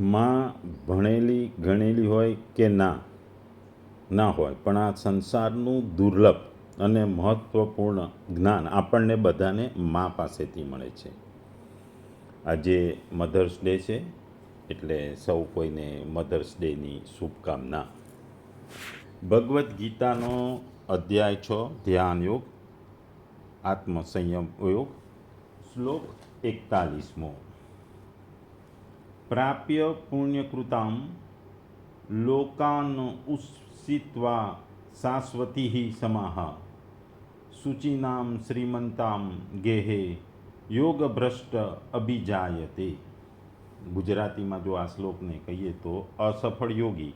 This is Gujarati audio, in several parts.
માં ભણેલી, ગણેલી હોય કે ના? ના હોય. પણ આ સંસારનું દુર્લભ અને મહત્ત્વપૂર્ણ જ્ઞાન આપણને બધાને મા પાસેથી મળે છે. આજે મધર્સ ડે છે, એટલે સૌ કોઈને મધર્સ ડેની શુભકામના. ભગવદ્ ગીતાનો અધ્યાય છ, ધ્યાન યોગ, આત્મસંયમ યોગ, શ્લોક એકતાલીસમો. પ્રાપ્ય પુણ્યકૃતામ લોકાન ઉત્સિત્વા શાશ્વતી સમાહ. સૂચિનામ શ્રીમંતામ ગેહે યોગભ્રષ્ટ અભિજાયતે. ગુજરાતીમાં જો આ શ્લોકને કહીએ તો અસફળ યોગી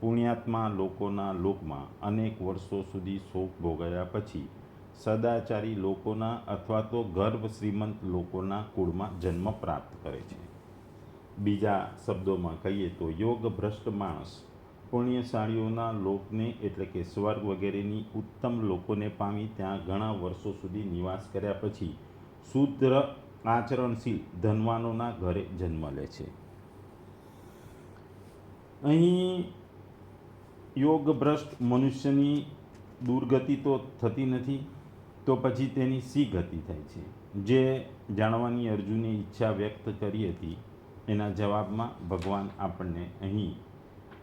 પુણ્યાત્મા લોકોના લોકમાં અનેક વર્ષો સુધી શોક ભોગવ્યા પછી સદાચારી લોકોના અથવા તો ગર્ભ શ્રીમંત લોકોના કુળમાં જન્મ પ્રાપ્ત કરે છે. બીજા શબ્દોમાં કહીએ તો યોગ ભ્રષ્ટ માણસ. પુણ્યશાળીઓના લોકને એટલે કે સ્વર્ગ વગેરેની ઉત્તમ લોકોને પામી ત્યાં ઘણા વર્ષો સુધી નિવાસ કર્યા પછી શુદ્ર આચરણશીલ ધનવાનોના ઘરે જન્મ લે છે. અહીં યોગ ભ્રષ્ટ મનુષ્યની દુર્ગતિ તો થતી નથી, તો પછી તેની સી ગતિ થાય છે? જે જાણવાની અર્જુને ઈચ્છા વ્યક્ત કરી હતી એના જવાબમાં ભગવાન આપણને અહીં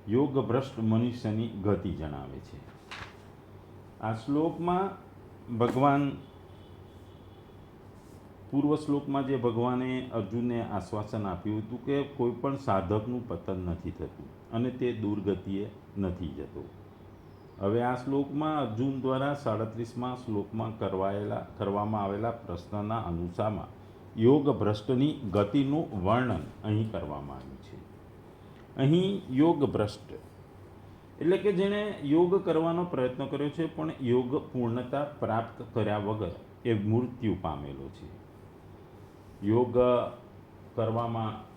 યોગ ભ્રષ્ટ મનુષ્યની ગતિ જણાવે છે. આ શ્લોકમાં ભગવાન પૂર્વ શ્લોકમાં જે ભગવાને અર્જુનને આશ્વાસન આપ્યું હતું કે કોઈ પણ સાધકનું પતન નથી થતું અને તે દુર્ગતિએ નથી જતો. હવે આ શ્લોકમાં અર્જુન દ્વારા સાડત્રીસમાં શ્લોકમાં કરવાયેલા, કરવામાં આવેલા પ્રશ્નના અનુસારમાં યોગ ભ્રષ્ટની ગતિનું વર્ણન અહીં કરવામાં આવ્યું છે. અહીં યોગ ભ્રષ્ટ એટલે કે જેણે યોગ કરવાનો પ્રયત્ન કર્યો છે, પણ યોગ પૂર્ણતા પ્રાપ્ત કર્યા વગર એ મૃત્યુ પામેલો છે. યોગ કરવામાં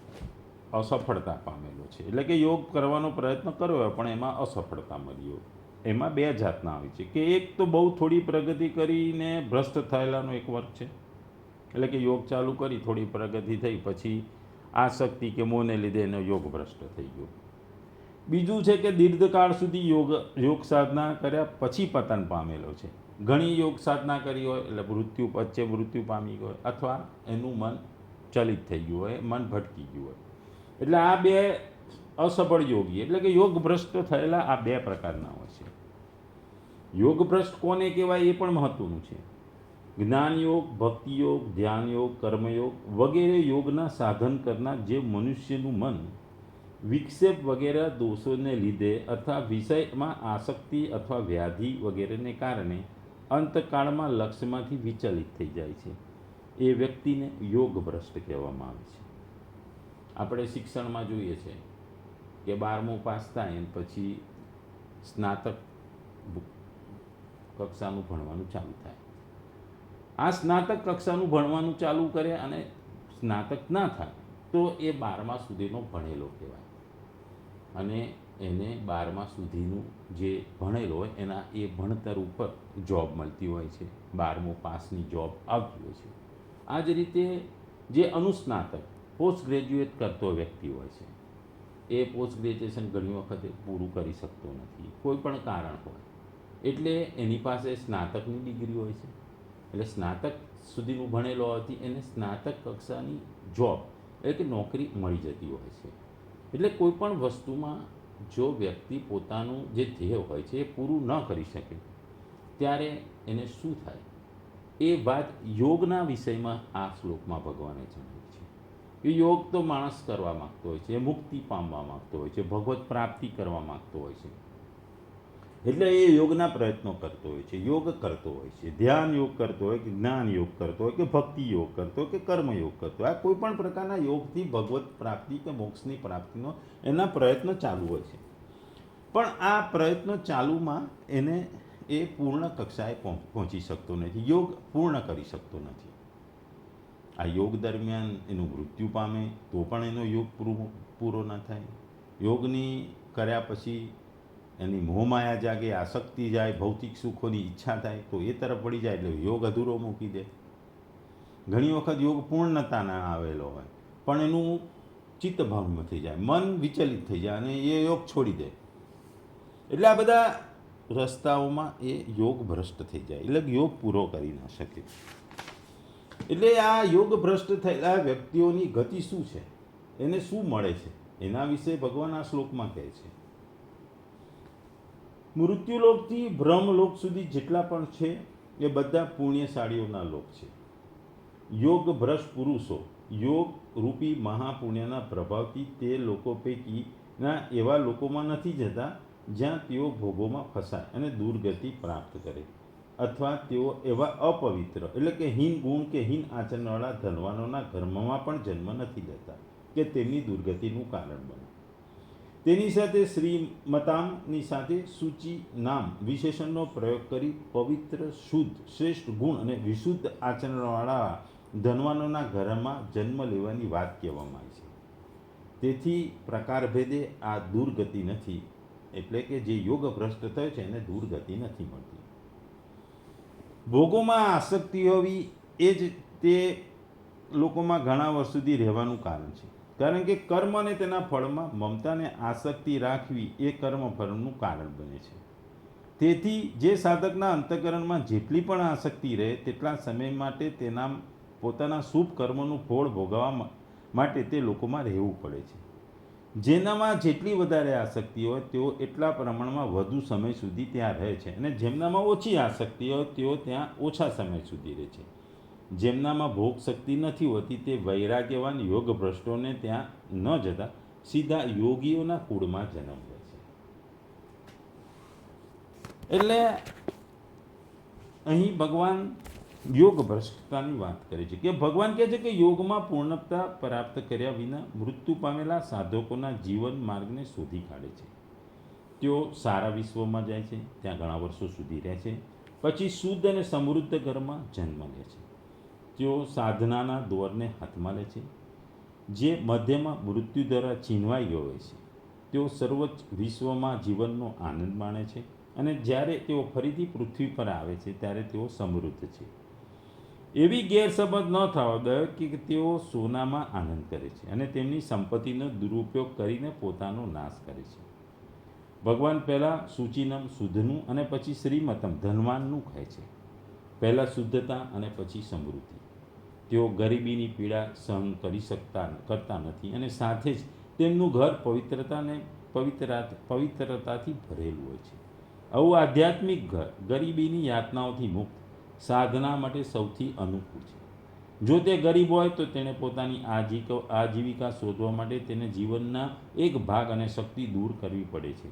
અસફળતા પામેલો છે. એટલે કે યોગ કરવાનો પ્રયત્ન કર્યો પણ એમાં અસફળતા મળ્યો એમાં બે જાતના આવે છે. કે એક તો બહુ થોડી પ્રગતિ કરીને ભ્રષ્ટ થયેલાનો એક વર્ગ છે. એટલે કે યોગ ચાલુ કરી, થોડી પ્રગતિ થઈ, પછી આસક્તિ કે મોને લીધે એનો યોગ ભ્રષ્ટ થઈ ગયો. બીજું છે કે દીર્ઘકાળ સુધી યોગ યોગ સાધના કર્યા પછી પતન પામેલો છે. ઘણી યોગ સાધના કરી હોય, એટલે મૃત્યુ વચ્ચે મૃત્યુ પામી ગયો અથવા એનું મન ચલિત થઈ ગયું હોય, મન ભટકી ગયું હોય. એટલે આ બે અસફળ યોગી, એટલે કે યોગ ભ્રષ્ટ થયેલા આ બે પ્રકારના હોય છે. યોગ ભ્રષ્ટ કોને કહેવાય એ પણ મહત્વનું છે. જ્ઞાન યોગ ભક્તિ યોગ ધ્યાન કર્મયોગ વગેરે યોગના સાધન કરનાર જે મનુષ્યનું મન વિક્ષેપ વગેરે દોષોને લીધે અથવા વિષયમાં આસક્તિ અથવા વ્યાધિ વગેરેને કારણે અંતકાળમાં લક્ષ્યમાંથી વિચલિત થઈ જાય છે. એ વ્યક્તિને યોગ ભ્રષ્ટ કહેવામાં આવે છે. આપણે શિક્ષણમાં જોઈએ છે કે બારમું પાસ થાય પછી સ્નાતક કક્ષાનું ભણવાનું ચાલુ થાય. આ સ્નાતક કક્ષાનું ભણવાનું ચાલુ કરે અને સ્નાતક ના થાય, તો એ બારમા સુધીનો ભણેલો કહેવાય. અને એને બારમા સુધીનું જે ભણેલો હોય, એના એ ભણતર ઉપર જોબ મળતી હોય છે, બારમું પાસની જોબ આવતી હોય છે. આ જ રીતે જે અનુસ્નાતક પોસ્ટ ગ્રેજ્યુએટ કરતો વ્યક્તિ હોય છે, એ પોસ્ટ ગ્રેજ્યુએશન ઘણી વખતે પૂરું કરી શકતો નથી, કોઈ પણ કારણ હોય. એટલે એની પાસે સ્નાતકની ડિગ્રી હોય છે. એટલે સ્નાતક સુધીનું ભણેલો હોવાથી એને સ્નાતક કક્ષાની જોબ એટલે કે નોકરી મળી જતી હોય છે. એટલે કોઈ પણ વસ્તુમાં જો વ્યક્તિ પોતાનું જે ધ્યેય હોય છે એ પૂરું ન કરી શકે, ત્યારે એને શું થાય? એ વાત યોગના વિષયમાં આ શ્લોકમાં ભગવાને જણાવી છે. એ યોગ તો માણસ કરવા માગતો હોય છે મુક્તિ પામવા માગતો હોય છે, ભગવત પ્રાપ્તિ કરવા માગતો હોય છે. એટલે એ યોગના પ્રયત્નો કરતો હોય છે, યોગ કરતો હોય છે, ધ્યાન યોગ કરતો હોય કે જ્ઞાન યોગ કરતો હોય કે ભક્તિ યોગ કરતો હોય કે કર્મ યોગ કરતો હોય, આ કોઈ પણ પ્રકારના યોગથી ભગવત પ્રાપ્તિ કે મોક્ષની પ્રાપ્તિનો એના પ્રયત્નો ચાલુ હોય છે. પણ આ પ્રયત્નો ચાલુમાં એને એ પૂર્ણ કક્ષાએ પહોંચી શકતો નથી, યોગ પૂર્ણ કરી શકતો નથી. આ યોગ દરમિયાન એનું મૃત્યુ પામે તો પણ એનો યોગ પૂરો પૂરો ન થાય. યોગની કર્યા પછી એની મોહમાયા જાગે આસક્તિ જાય, ભૌતિક સુખોની ઈચ્છા થાય, તો એ તરફ વળી જાય, એટલે યોગ અધૂરો મૂકી દે. ઘણી વખત યોગ પૂર્ણતાના આવેલો હોય, પણ એનું ચિત્તભંગ થઈ જાય, મન વિચલિત થઈ જાય અને એ યોગ છોડી દે. એટલે આ બધા રસ્તાઓમાં એ યોગ ભ્રષ્ટ થઈ જાય, એટલે યોગ પૂરો કરી ના શકે. એટલે આ યોગ ભ્રષ્ટ થયેલા વ્યક્તિઓની ગતિ શું છે? એને શું મળે છે? એના વિશે ભગવાન આ શ્લોકમાં કહે છે. મૃત્યુલોકથી બ્રહ્મલોક સુધી જેટલા પણ છે, એ બધા પુણ્યશાળીઓના લોક છે. યોગ ભ્રશ પુરુષો, યોગ રૂપી મહાપુણ્યના પ્રભાવથી તે લોકો પૈકીના એવા લોકોમાં નથી જતા જ્યાં તેઓ ભોગોમાં ફસાય અને દુર્ગતિ પ્રાપ્ત કરે. અથવા તેઓ એવા અપવિત્ર એટલે કે હીન ગુણ કે હીન આચરણવાળા ધનવાનોના ધર્મમાં પણ જન્મ નથી લેતા કે તેમની દુર્ગતિનું કારણ બને. તેની સાથે શ્રીમતામની સાથે સૂચિ નામ વિશેષણનો પ્રયોગ કરી પવિત્ર, શુદ્ધ, શ્રેષ્ઠ ગુણ અને વિશુદ્ધ આચરણવાળા ધનવાનોના ઘરમાં જન્મ લેવાની વાત કહેવામાં આવી છે. તેથી પ્રકારભેદે આ દુર્ગતિ નથી, એટલે કે જે યોગ ભ્રષ્ટ થયો છે એને દુર્ગતિ નથી મળતી. ભોગોમાં આસક્તિ હોવી એ જ તે લોકોમાં ઘણા વર્ષ સુધી રહેવાનું કારણ છે. કારણ કે કર્મ અને તેના ફળમાં મમતાને આસક્તિ રાખવી એ કર્મ ફળનું કારણ બને છે. તેથી જે સાધકના અંતકરણમાં જેટલી પણ આસક્તિ રહે, તેટલા સમય માટે તેના પોતાના શુભ કર્મનું ફળ ભોગવવા માટે તે લોકોમાં રહેવું પડે છે. જેનામાં જેટલી વધારે આસક્તિ હોય, તેઓ એટલા પ્રમાણમાં વધુ સમય સુધી ત્યાં રહે છે અને જેમનામાં ઓછી આસક્તિ હોય, તેઓ ત્યાં ઓછા સમય સુધી રહે છે. જેમનામાં ભોગ શક્તિ નથી હોતી તે વૈરાગ્યવાન યોગ ભ્રષ્ટોને ત્યાં ન જતા સીધા યોગીઓના કુળમાં જન્મ લે છે. એટલે અહીં ભગવાન યોગ ભ્રષ્ટતાની વાત કરે છે કે ભગવાન કહે છે કે યોગમાં પૂર્ણતા પ્રાપ્ત કર્યા વિના મૃત્યુ પામેલા સાધકોના જીવન માર્ગને શોધી કાઢે છે. તેઓ સારા વિશ્વમાં જાય છે, ત્યાં ઘણા વર્ષો સુધી રહે છે, પછી શુદ્ધ અને સમૃદ્ધ ઘરમાં જન્મ લે છે. તેઓ સાધનાના દોરને હાથમાં લે છે. જે મધ્યમાં મૃત્યુ દ્વારા ચીનવાઈ ગયો હોય છે, તેઓ સર્વોચ્ચ વિશ્વમાં જીવનનો આનંદ માણે છે અને જ્યારે તેઓ ફરીથી પૃથ્વી પર આવે છે, ત્યારે તેઓ સમૃદ્ધ છે. એવી ગેરસમજ ન થવા દે કે તેઓ સોનામાં આનંદ કરે છે અને તેમની સંપત્તિનો દુરુપયોગ કરીને પોતાનો નાશ કરે છે. ભગવાન પહેલાં સૂચિનમ શુદ્ધનું અને પછી શ્રીમતમ ધનવાનનું કહે છે. પહેલાં શુદ્ધતા અને પછી સમૃદ્ધિ. તેઓ ગરીબીની પીડા સહન કરી શકતા કરતા નથી અને સાથે જ તેમનું ઘર પવિત્રતાને, પવિત્રતા, પવિત્રતાથી ભરેલું હોય છે. આવું આધ્યાત્મિક ઘર ગરીબીની યાતનાઓથી મુક્ત સાધના માટે સૌથી અનુકૂળ છે. જો તે ગરીબ હોય તો તેણે પોતાની આજીક, આજીવિકા શોધવા માટે તેને જીવનના એક ભાગ અને શક્તિ દૂર કરવી પડે છે.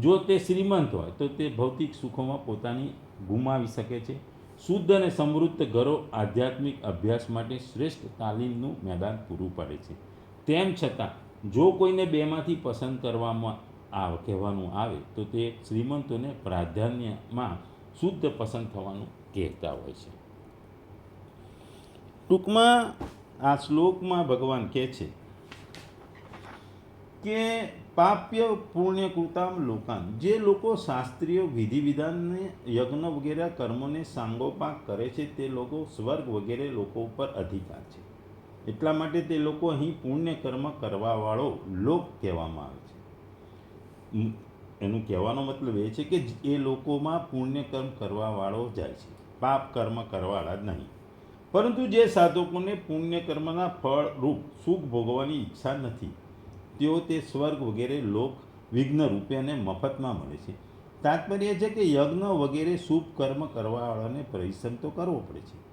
જો તે શ્રીમંત હોય તો તે ભૌતિક સુખોમાં પોતાની ગુમાવી શકે છે. શુદ્ધ અને સમૃદ્ધ ઘરો આધ્યાત્મિક અભ્યાસ માટે શ્રેષ્ઠ તાલીમનું મેદાન પૂરું પાડે છે. તેમ છતાં, જો કોઈને બેમાંથી પસંદ કરવામાં આ કહેવાનું આવે, તો તે શ્રીમંતોને પ્રાધાન્યમાં શુદ્ધ પસંદ થવાનું કહેતા હોય છે. ટૂંકમાં આ શ્લોકમાં ભગવાન કહે છે કે પાપ્ય પુણ્ય કૃતામ લોકાન. જે લોકો શાસ્ત્રીય વિધિ વિધાનને યજ્ઞ વગેરે કર્મોને સાંગોપાક કરે છે, તે લોકો સ્વર્ગ વગેરે લોકો ઉપર અધિકાર છે. એટલા માટે તે લોકો અહીં પુણ્ય કર્મ કરવાવાળો લોક કહેવામાં આવે છે. એનું કહેવાનો મતલબ એ છે કે એ લોકોમાં પુણ્ય કર્મ કરવાવાળો જાય છે. પાપ કર્મ કરવાવાળા જ નહીં. પરંતુ જે સાધકોને પુણ્ય કર્મના ફળ રૂપ સુખ ભોગવવાની ઈચ્છા નથી તેઓ તે સ્વર્ગ વગેરે લોક વિઘ્ન રૂપે અને મફતમાં મળે છે. તાત્પર્ય છે કે યજ્ઞ વગેરે શુભ કર્મ કરવાવાળાને પરિશ્રમ તો કરવો પડે છે.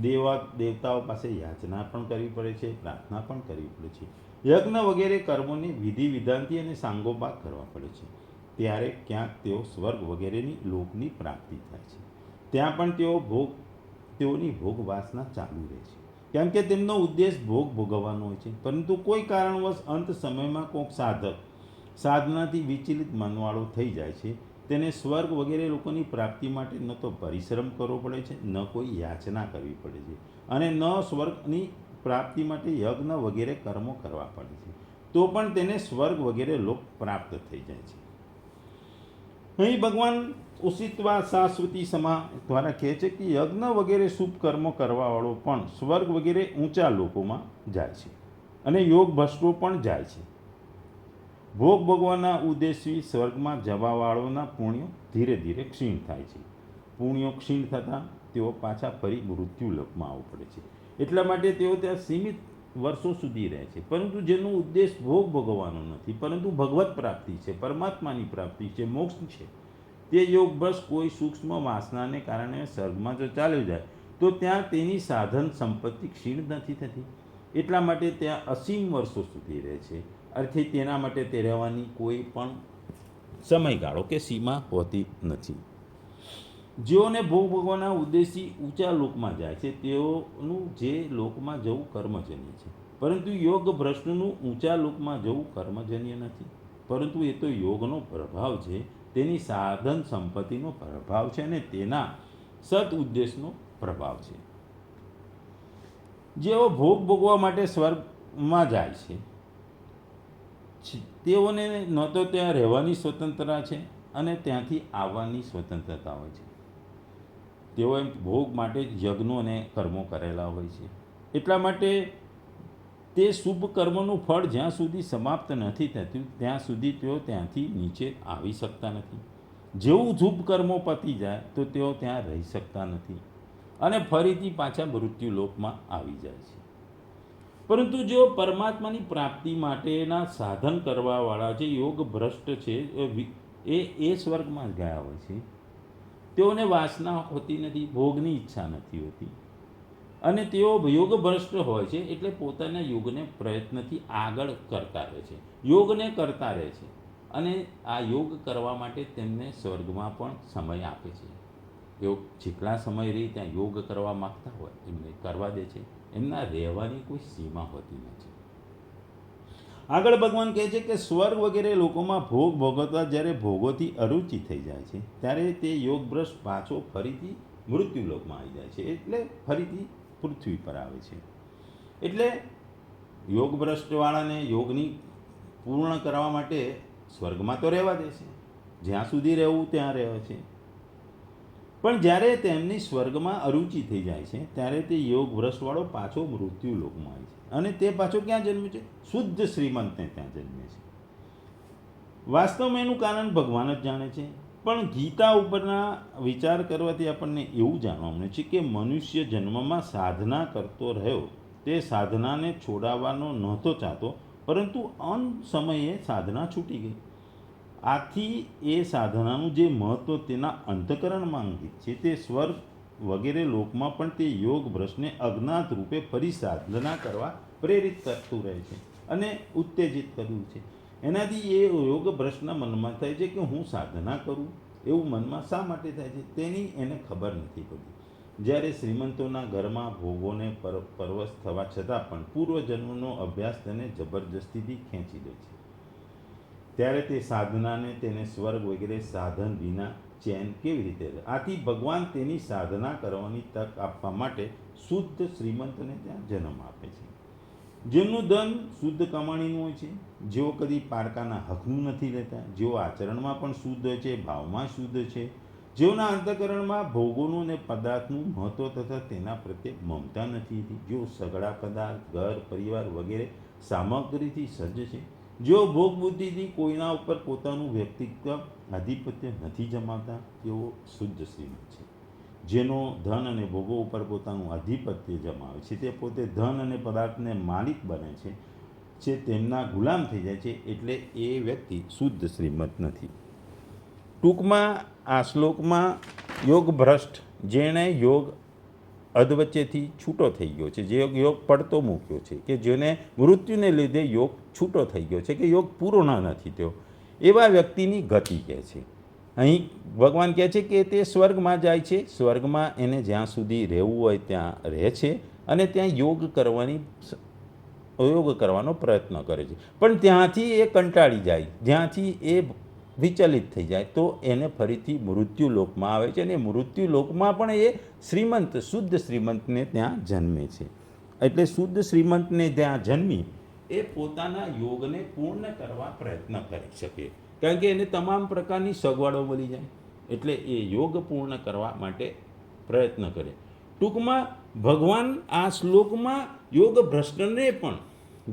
દેવા, દેવતાઓ પાસે યાચના પણ કરવી પડે છે, પ્રાર્થના પણ કરવી પડે છે. યજ્ઞ વગેરે કર્મોની વિધિ વિધાનથી અને સાંગોપાક કરવા પડે છે. ત્યારે ક્યાંક તેઓ સ્વર્ગ વગેરેની લોકની પ્રાપ્તિ થાય છે. ત્યાં પણ તેઓ ભોગ, તેઓની ભોગવાસના ચાલુ રહે છે. કેમ કે તેમનો ઉદ્દેશ ભોગ ભોગવવાનો હોય છે. પરંતુ કોઈ કારણવશ અંત સમયમાં કોઈક સાધક સાધનાથી વિચલિત મનવાળો થઈ જાય છે, તેને સ્વર્ગ વગેરે લોકોની પ્રાપ્તિ માટે ન તો પરિશ્રમ કરવો પડે છે, ન કોઈ યાચના કરવી પડે છે અને ન સ્વર્ગની પ્રાપ્તિ માટે યજ્ઞ વગેરે કર્મો કરવા પડે છે. તો પણ તેને સ્વર્ગ વગેરે લોક પ્રાપ્ત થઈ જાય છે. અહીં ભગવાન ઉષિત્વા શાશ્વતી સમા દ્વારા કહે છે કે યજ્ઞ વગેરે શુભ કર્મો કરવાવાળો પણ સ્વર્ગ વગેરે ઊંચા લોકોમાં જાય છે અને યોગ ભ્રષ્ટો પણ જાય છે. ભોગ ભગવાનના ઉદ્દેશથી સ્વર્ગમાં જવાવાળોના પુણ્યો ધીરે ધીરે ક્ષીણ થાય છે. પુણ્યો ક્ષીણ થતાં તેઓ પાછા ફરી મૃત્યુ લોકમાં આવવું પડે છે. એટલા માટે તેઓ ત્યાં સીમિત વર્ષો સુધી રહે છે. પરંતુ જેનો ઉદ્દેશ ભોગ ભોગવવાનો નથી, પરંતુ ભગવત પ્રાપ્તિ છે, પરમાત્માની પ્રાપ્તિ છે, મોક્ષ છે. તે યોગ બસ કોઈ સૂક્ષ્મ વાસનાને કારણે સ્વર્ગમાં જો ચાલ્યો જાય, તો ત્યાં તેની સાધન સંપત્તિ ક્ષીણ નથી થતી. એટલા માટે ત્યાં અસીમ વર્ષો સુધી રહે છે. અર્થે તેના માટે તે રહેવાની કોઈ પણ સમયગાળો કે સીમા હોતી નથી. જેઓને ભોગ ભોગવાના ઉદ્દેશી ઊંચા લોકમાં જાય છે, તેઓનું જે લોકમાં જવું કર્મજન્ય છે. પરંતુ યોગ ભ્રષ્ટનું ઊંચા લોકમાં જવું કર્મજન્ય નથી. પરંતુ એ તો યોગનો પ્રભાવ છે. તેની સાધન સંપત્તિનો પ્રભાવ છે અને તેના સત ઉદ્દેશનો પ્રભાવ છે. જેઓ ભોગ ભોગવા માટે સ્વર્ગમાં જાય છે તેઓને ન તો ત્યાં રહેવાની સ્વતંત્રતા છે અને ત્યાંથી આવવાની સ્વતંત્રતા હોય છે. તેઓએ ભોગ માટે યજ્ઞો અને કર્મો કરેલા હોય છે. એટલા માટે તે શુભ કર્મનું ફળ જ્યાં સુધી સમાપ્ત નથી થતું, ત્યાં સુધી તેઓ ત્યાંથી નીચે આવી શકતા નથી. જેવું શુભ કર્મો પતી જાય, તો તેઓ ત્યાં રહી શકતા નથી અને ફરીથી પાછા મૃત્યુ લોકમાં આવી જાય છે. પરંતુ જો પરમાત્માની પ્રાપ્તિ માટેના સાધન કરવાવાળા જે યોગ ભ્રષ્ટ છે, એ એ સ્વર્ગમાં ગયા હોય છે, તેઓને વાસના હોતી નથી, ભોગની ઈચ્છા નથી હોતી. અને તેઓ યોગ ભ્રષ્ટ હોય છે એટલે પોતાના યોગને પ્રયત્નથી આગળ કરતા રહે છે. યોગને કરતા રહે છે અને આ યોગ કરવા માટે તેમને સ્વર્ગમાં પણ સમય આપે છે. યોગ જેટલા સમય રહી ત્યાં યોગ કરવા માગતા હોય, એમને કરવા દે છે. એમના રહેવાની કોઈ સીમા હોતી નથી. આગળ ભગવાન કહે છે કે સ્વર્ગ વગેરે લોકોમાં ભોગ ભોગવતા જ્યારે ભોગોથી અરુચિ થઈ જાય છે, ત્યારે તે યોગભ્રષ્ટ પાછો ફરીથી મૃત્યુલોકમાં આવી જાય છે. એટલે ફરીથી પૃથ્વી પર આવે છે. એટલે યોગભ્રષ્ટવાળાને યોગની પૂર્ણ કરવા માટે સ્વર્ગમાં તો રહેવા દે છે. જ્યાં સુધી રહેવું ત્યાં રહે છે. પણ જ્યારે તેમની સ્વર્ગમાં અરુચિ થઈ જાય છે, ત્યારે તે યોગ ભ્રષ્ટવાળો પાછો મૃત્યુ લોકમાં આવે છે. અને તે પાછો ક્યાં જન્મે છે? શુદ્ધ શ્રીમંતને ત્યાં જન્મે છે. વાસ્તવમાં એનું કારણ ભગવાન જ જાણે છે. પણ ગીતા ઉપરના વિચાર કરવાથી આપણને એવું જાણવા મળે છે કે મનુષ્ય જન્મમાં સાધના કરતો રહ્યો, તે સાધનાને છોડાવવાનો નહોતો ચાહતો, પરંતુ અન સમયે સાધના છૂટી ગઈ. આથી એ સાધનાનું જે મહત્ત્વ તેના અંતકરણમાં અંકિત છે, તે સ્વર્ગ વગેરે લોકમાં પણ તે યોગ ભ્રષ્ટને અજ્ઞાત રૂપે ફરી સાધના કરવા પ્રેરિત કરતું રહે છે અને ઉત્તેજિત કર્યું છે. એનાથી એ યોગ ભ્રષ્ટના મનમાં થાય છે કે હું સાધના કરું? એવું મનમાં શા માટે થાય છે? તેની એને ખબર નથી પડતી જ્યારે શ્રીમંતોના ઘરમાં ભોગોને પર, પરવશ થવા છતાં પણ પૂર્વજન્મનો અભ્યાસ તેને જબરજસ્તીથી ખેંચી લે છે. ત્યારે તે સાધનાને તેને સ્વર્ગ વગેરે સાધન વિના ચેન કેવી રીતે આથી ભગવાન તેની સાધના કરવાની તક આપવા માટે શુદ્ધ શ્રીમંતને ત્યાં જન્મ આપે છે. જેમનું ધન શુદ્ધ કમાણીનું હોય છે, જેઓ કદી પારકાના હકનું નથી લેતા, જેઓ આચરણમાં પણ શુદ્ધ છે, ભાવમાં શુદ્ધ છે, જેઓના અંતકરણમાં ભોગોનું અને પદાર્થનું મહત્ત્વ તથા તેના પ્રત્યે મમતા નથી હોતી જેઓ સગડા પદાર્થ, ઘર, પરિવાર વગેરે સામગ્રીથી સજ્જ છે, જેઓ ભોગ બુદ્ધિથી કોઈના ઉપર પોતાનું વ્યક્તિત્વ, આધિપત્ય નથી જમાતા તેઓ શુદ્ધ શ્રીમંત છે. જેનો ધન અને ભોગો ઉપર પોતાનું આધિપત્ય જમાવે છે. તે પોતે ધન અને પદાર્થને માલિક બને છે, જે તેમના ગુલામ થઈ જાય છે, એટલે એ વ્યક્તિ શુદ્ધ શ્રીમંત નથી. ટૂંકમાં આ શ્લોકમાં યોગ ભ્રષ્ટ જેણે યોગ અધવચ્ચેથી છૂટો થઈ ગયો છે. જે યોગ પડતો મૂક્યો છે કે જેને મૃત્યુને લીધે યોગ છૂટો થઈ ગયો છે કે યોગ પૂર્ણ નથી થયો. એવા વ્યક્તિની ગતિ કહે છે. અહીં ભગવાન કહે છે કે તે સ્વર્ગમાં જાય છે. સ્વર્ગમાં એને જ્યાં સુધી રહેવું હોય ત્યાં રહે છે અને ત્યાં યોગ કરવાની યોગ કરવાનો પ્રયત્ન કરે છે. પણ ત્યાંથી એ કંટાળી જાય. જ્યાંથી એ વિચલિત થઈ જાય તો એને ફરીથી મૃત્યુ લોકમાં આવે છે અને મૃત્યુ લોકમાં પણ એ શ્રીમંત, શુદ્ધ શ્રીમંતને ત્યાં જન્મે છે. એટલે શુદ્ધ શ્રીમંતને ત્યાં જન્મી એ પોતાના યોગને પૂર્ણ કરવા પ્રયત્ન કરી શકે. કારણ કે એને તમામ પ્રકારની સગવડો મળી જાય. એટલે એ યોગ પૂર્ણ કરવા માટે પ્રયત્ન કરે. ટૂંકમાં ભગવાન આ શ્લોકમાં યોગ ભ્રષ્ટને પણ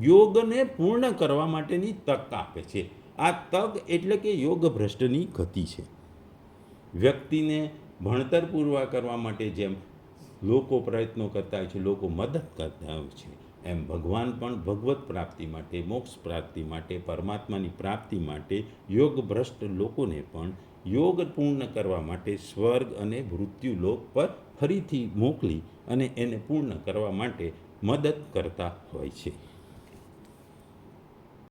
યોગને પૂર્ણ કરવા માટેની તક આપે છે. આ તક એટલે કે યોગ ભ્રષ્ટની ગતિ છે. વ્યક્તિને ભણતર પૂરવા કરવા માટે જેમ લોકો પ્રયત્નો કરતા હોય છે, લોકો મદદ કરતા હોય છે એમ ભગવાન પણ ભગવત પ્રાપ્તિ માટે, મોક્ષ પ્રાપ્તિ માટે, પરમાત્માની પ્રાપ્તિ માટે યોગ ભ્રષ્ટ લોકોને પણ યોગ પૂર્ણ કરવા માટે સ્વર્ગ અને મૃત્યુલોક પર ફરીથી મોકલી અને એને પૂર્ણ કરવા માટે મદદ કરતા હોય છે.